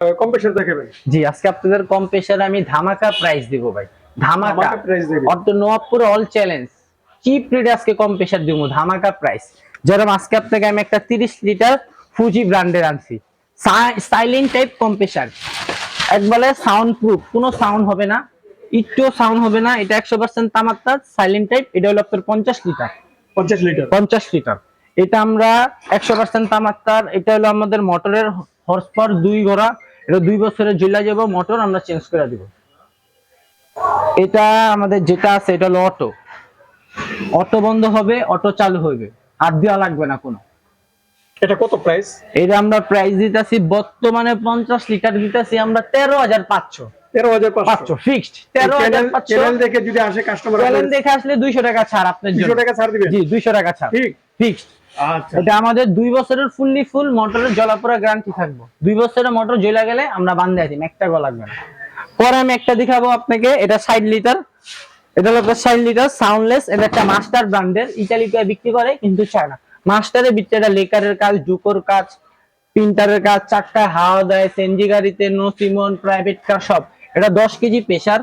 Compressor দেখাবেন জি আজকে আপনাদের কম আমি ধামাকা প্রাইস দিব ভাই। ধামাকা। price অর্থ অল চ্যালেঞ্জ চিপ রেটে আজকে কম দিব ধামাকা প্রাইস যেরকম আজকে আপনাকে আমি একটা 30 লিটার ফুজি ব্র্যান্ডের আনছি। সাইলেন্ট টাইপ কম্প্রেসার একবারে সাউন্ড প্রুফ কোনো সাউন্ড হবে না। একটু সাউন্ড হবে না এটা একশো পার্সেন্ট তামাত্তার সাইলেন্ট টাইপ এটা হলো আপনার পঞ্চাশ লিটার পঞ্চাশ লিটার পঞ্চাশ লিটার এটা আমরা একশো পার্সেন্ট তামাত্তার এটা হলো আমাদের মোটরের হর্স পাওয়ার দুই ঘোড়া। এটা দুই বছরের জেলা যাব মোটর আমরা চেঞ্জ করে দিব। এটা আমাদের যেটা আছে এটা হলো অটো অটো বন্ধ হবে অটো চালু হবে আর দেওয়া লাগবে না কোনো। এটা কত প্রাইস এটা আমরা প্রাইস দিতেছি বর্তমানে পঞ্চাশ লিটার দিতেছি আমরা তেরো হাজার পাঁচশো। তেরো হাজার পাঁচশো। ফিক্সড তেরো হাজার পাঁচশো। দেখে যদি আসে কাস্টমার দেখে আসলে দুইশো টাকা ছাড় আপনার জন্য। টাকা ছাড় দিবেন জি দুইশো টাকা ছাড়। ঠিক ফিক্সড এটা আমাদের দুই বছরের ফুললি ফুল মোটরের জলাপোড়া গ্যারান্টি থাকব। দুই বছরের মোটর জ্বলা গেলে আমরা বান্ধে আছি একটা গো লাগবে না। পরে আমি একটা দেখাবো আপনাকে, এটা ষাট লিটার এটা হলো ষাট লিটার সাউন্ডলেস এটা একটা মাস্টার ব্র্যান্ডের ইটালিকে বিক্রি করে, কিন্তু চায় না মাস্টারের ভিতরে এটা লেকারের কাজ, জুকোর কাজ, প্রিন্টারের কাজ, চাক্কায় হাওয়া দেয়, সেনজি গাড়িতে, নো প্রাইভেট কার সব। এটা দশ কেজি প্রেসার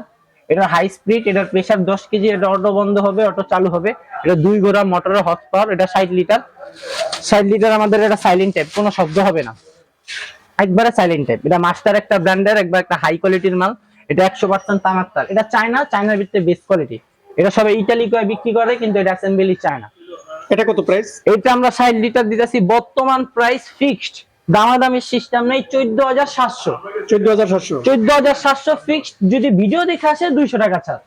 এটা হাই স্পিড এটার প্রেসার দশ কেজি এটা অটো বন্ধ হবে অটো চালু হবে। এটা দুই গোড়া মোটরের হর্স পাওয়ার এটা ষাট লিটার ষাট লিটার আমাদের এটা সাইলেন্ট টাইপ কোনো শব্দ হবে না। একবারে সাইলেন্ট টাইপ এটা মাস্টার একটা ব্র্যান্ডের একবার একটা হাই কোয়ালিটির মাল। এটা একশো পার্সেন্ট তামাক তার এটা চায়না চায়নার ভিতরে বেস্ট কোয়ালিটি এটা সবাই ইটালি কয়ে বিক্রি করে কিন্তু এটা অ্যাসেম্বলি চায়না। এটা কত প্রাইস এটা আমরা ষাট লিটার দিতেছি। বর্তমান প্রাইস ফিক্সড দামাদামির সিস্টেম নেই চোদ্দ হাজার সাতশো। চোদ্দ হাজার সাতশো। চোদ্দ হাজার সাতশো ফিক্সড যদি ভিডিও দেখে আসে দুইশো টাকা ছাড়।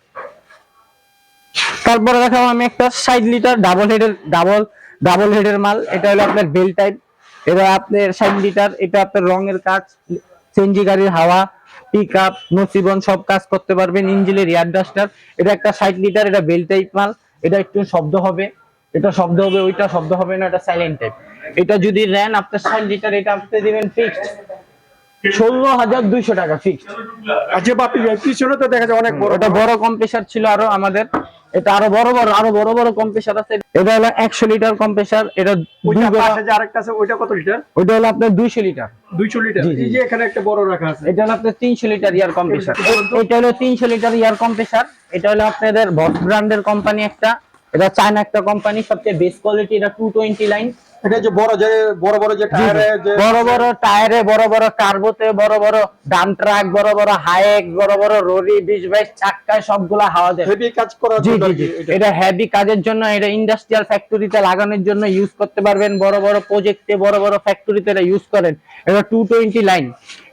তারপরে দেখাবো আমি একটা ষাট লিটার ডাবল হেডের ডাবল ডাবল হেডের মাল এটা হলো আপনার বেল টাইপ এটা আপনার ষাট লিটার এটা আপনার রঙের কাজ সেনজি গাড়ির হাওয়া পিক আপ নসিবন সব কাজ করতে পারবেন ইঞ্জিনের এয়ার ডাস্টার এটা একটা ষাট লিটার এটা বেল টাইপ মাল এটা একটু শব্দ হবে। এটা শব্দ হবে ওইটা শব্দ হবে না এটা সাইলেন্ট টাইপ এটা যদি নেন আপনার ষাট লিটার এটা আপনি দিবেন ফিক্সড ষোলো হাজার দুইশো টাকা ফিক্সড আচ্ছা বাপি পিছনে তো দেখা যায় অনেক বড় ওটা বড়। কম্প্রেসার ছিল আরও আমাদের। এটা আরও বড় বড় আরও বড় বড় কম্প্রেসার আছে। এটা হলো একশো লিটার কম্প্রেসার এটা আরেকটা আছে ওইটা কত লিটার? ওইটা হলো আপনার দুইশো লিটার। দুইশো লিটার? এই যে এখানে একটা বড় রাখা আছে। এটা হলো আপনার তিনশো লিটার ইয়ার কম্প্রেসার এটা হলো তিনশো লিটার ইয়ার কম্প্রেসার এটা হলো আপনাদের বস ব্র্যান্ডের কোম্পানি একটা। এটা চায়না একটা কোম্পানি সবচেয়ে বেস্ট কোয়ালিটি এটা টু টোয়েন্টি লাইন এটা যে বড় যে বড় বড় যে টায়ারে যে বড় বড় টায়ারে বড় বড় কার্বোতে বড় বড় ডান ট্রাক বড় বড় হাইক বড় বড় ররি বিশ বাইশ চাক্কায় সবগুলা হাওয়া দেয়। হেভি কাজ করার জন্য এটা। হেভি কাজের জন্য এটা ইন্ডাস্ট্রিয়াল ফ্যাক্টরিতে লাগানোর জন্য ইউজ করতে পারবেন। বড় বড় প্রজেক্টে বড় বড় ফ্যাক্টরিতে এটা ইউজ করেন। এটা টু টোয়েন্টি লাইন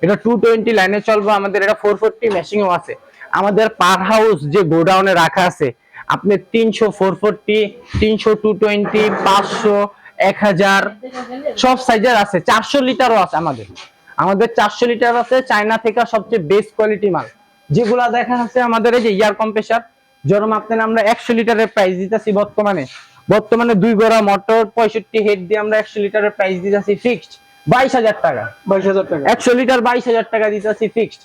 এটা টু টোয়েন্টি লাইনে চলবে। আমাদের এটা ফোর ফোরটি মেশিনও আছে। আমাদের পার হাউস যে গোডাউনে রাখা আছে আপনি তিনশো ফোর ফোরটি তিনশো টু টোয়েন্টি পাঁচশো এক হাজার সব সাইজের আছে। চারশো লিটারও আছে আমাদের। আমাদের চারশো লিটার আছে চায়না থেকে সবচেয়ে বেস্ট কোয়ালিটি মাল। যেগুলা দেখা যাচ্ছে আমাদের এই যে ইয়ার কম্প্রেসার যেরকম আপনার আমরা একশো লিটারের প্রাইস দিতেছি বর্তমানে। বর্তমানে দুই গোড়া মোটর পঁয়ষট্টি হেড দিয়ে আমরা একশো লিটারের প্রাইস দিতেছি ফিক্সড বাইশ হাজার টাকা। বাইশ হাজার টাকা। একশো লিটার বাইশ হাজার টাকা দিতেছি ফিক্সড